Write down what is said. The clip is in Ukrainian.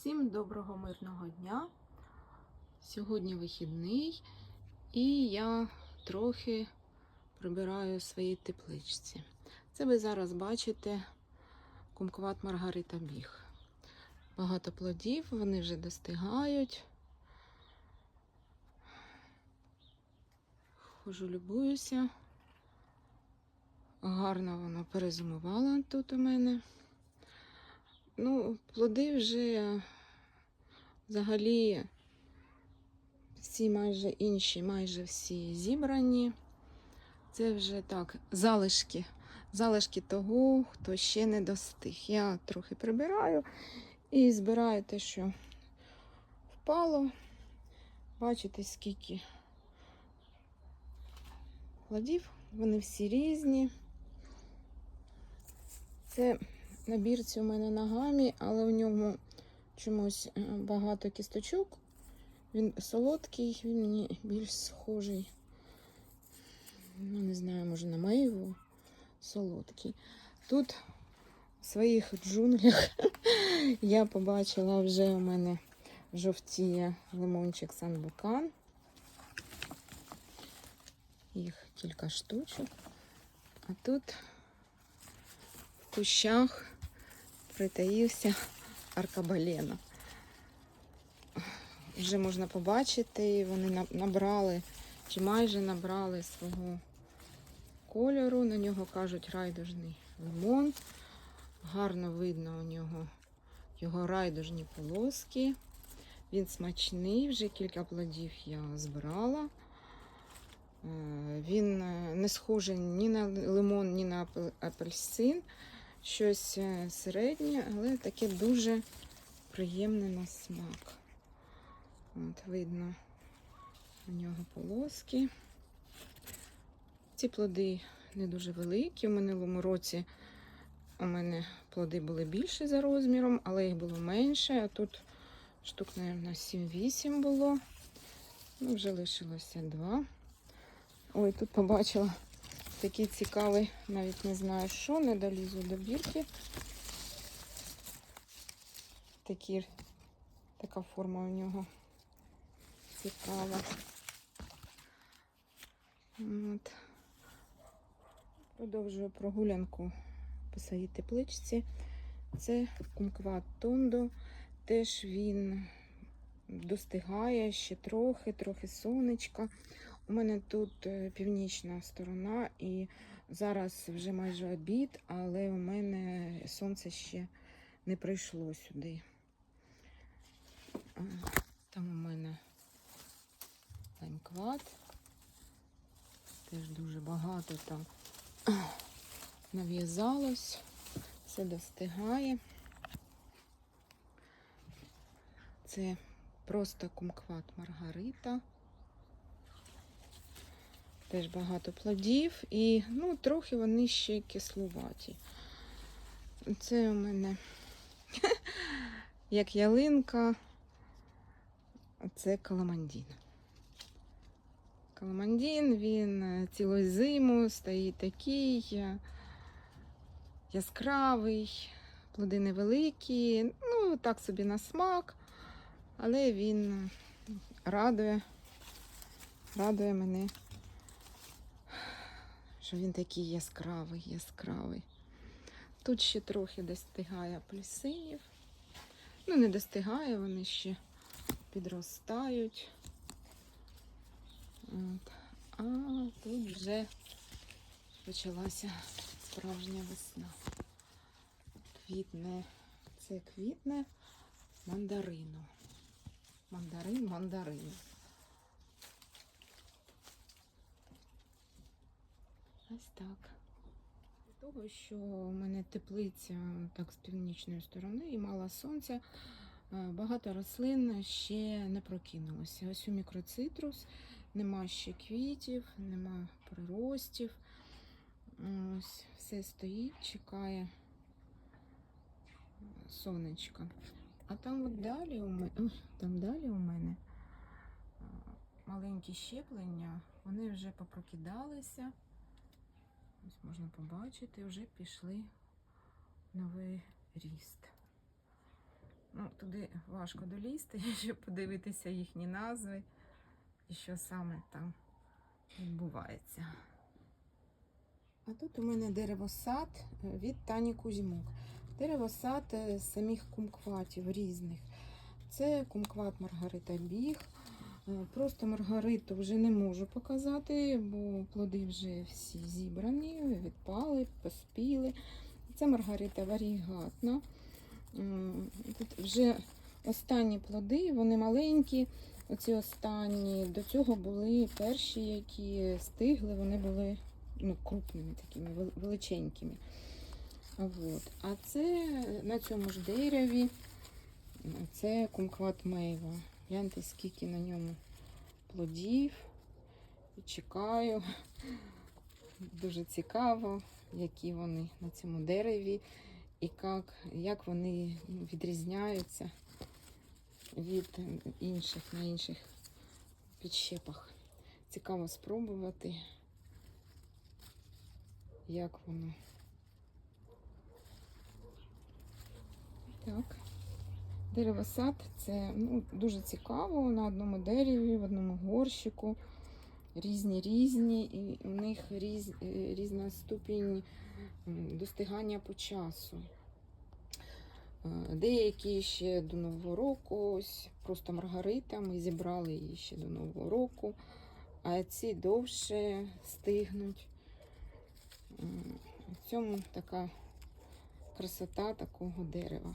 Всім доброго мирного дня. Сьогодні вихідний, і я трохи прибираю в своїй тепличці. Це ви зараз бачите кумкват Маргарита Біг. Багато плодів, вони вже достигають. Хожу, любуюся. Гарно воно перезимувало тут у мене. Ну, плоди вже взагалі всі майже інші, майже всі зібрані. Це вже так, залишки. Залишки того, хто ще не достиг. Я трохи прибираю і збираю те, що впало. Бачите, скільки плодів. Вони всі різні. Це набірці у мене на гамі, але в ньому чомусь е, багато кісточок. Він солодкий, він мені більш схожий. Ну, не знаю, може на мейву солодкий. Тут в своїх джунглях я побачила вже у мене жовтіє лимончик Санбукан. Їх кілька штучок. А тут кущах притаївся аркабалена. Вже можна побачити, вони набрали, чи майже набрали свого кольору. На нього кажуть райдужний лимон. Гарно видно у нього його райдужні полоски. Він смачний, вже кілька плодів я збирала. Е, Він е, не схожий ні на лимон, ні на апельсин. Щось е, середнє, але таке дуже приємне на смак. От видно у нього полоски. Ці плоди не дуже великі. У минулому році у мене плоди були більші за розміром, але їх було менше. А тут штук, мабуть, 7-8 було. Ну, вже лишилося два. Ой, тут побачила такий цікавий, навіть не знаю що, не долізу до бірки. Такі, така форма у нього цікава. От. Продовжую прогулянку по своїй тепличці. Це кумкват Тондо. Теж він достигає ще трохи, трохи сонечка. У мене тут е, північна сторона, і зараз вже майже обід, але у мене сонце ще не прийшло сюди. Там у мене лаймкват. Теж дуже багато там нав'язалось, все достигає. Це просто кумкват Маргарита. Теж багато плодів і ну, трохи вони ще кислуваті. Це у мене як ялинка, це каламандін. Каламандін, він е, цілу зиму стоїть такий е, яскравий, плоди невеликі, ну так собі на смак, але він радує, радує мене що він такий яскравий, яскравий. Тут ще трохи достигає апельсинів. Ну, не достигає, вони ще підростають. От. А тут вже почалася справжня весна. Квітне, це квітне мандарину. Мандарин, мандарин. Ось так. З того, що у мене теплиця так з північної сторони і мало сонця, е, багато рослин ще не прокинулося. Ось у мікроцитрус, нема ще квітів, нема приростів. Ось все стоїть, чекає сонечка. А там от далі у мене, там далі у мене е, маленькі щеплення, вони вже попрокидалися. Ось можна побачити, вже пішли новий ріст. Ну, туди важко долізти, щоб подивитися їхні назви і що саме там відбувається. А тут у мене деревосад від Тані Кузьмук. Деревосад е, самих кумкватів різних. Це кумкват Маргарита Біг. Е, Просто Маргариту вже не можу показати, бо плоди вже всі зібрані, відпали, поспіли. Це Маргарита варігатна. Тут вже останні плоди, вони маленькі. Оці останні до цього були перші, які стигли, вони були ну, крупними такими, величенькими. От. А це на цьому ж дереві, це кумкват мейва. Гляньте, скільки на ньому плодів. І чекаю. Дуже цікаво, які вони на цьому дереві і як, як вони відрізняються від інших на інших підщепах. Цікаво спробувати, як воно. Так. Деревосад це ну, дуже цікаво на одному дереві, в одному горщику. Різні різні, і у них різ, е, різна ступінь достигання по часу. Е, Деякі ще до Нового року, ось просто Маргарита, ми зібрали її ще до Нового року, а ці довше стигнуть. В цьому така красота такого дерева.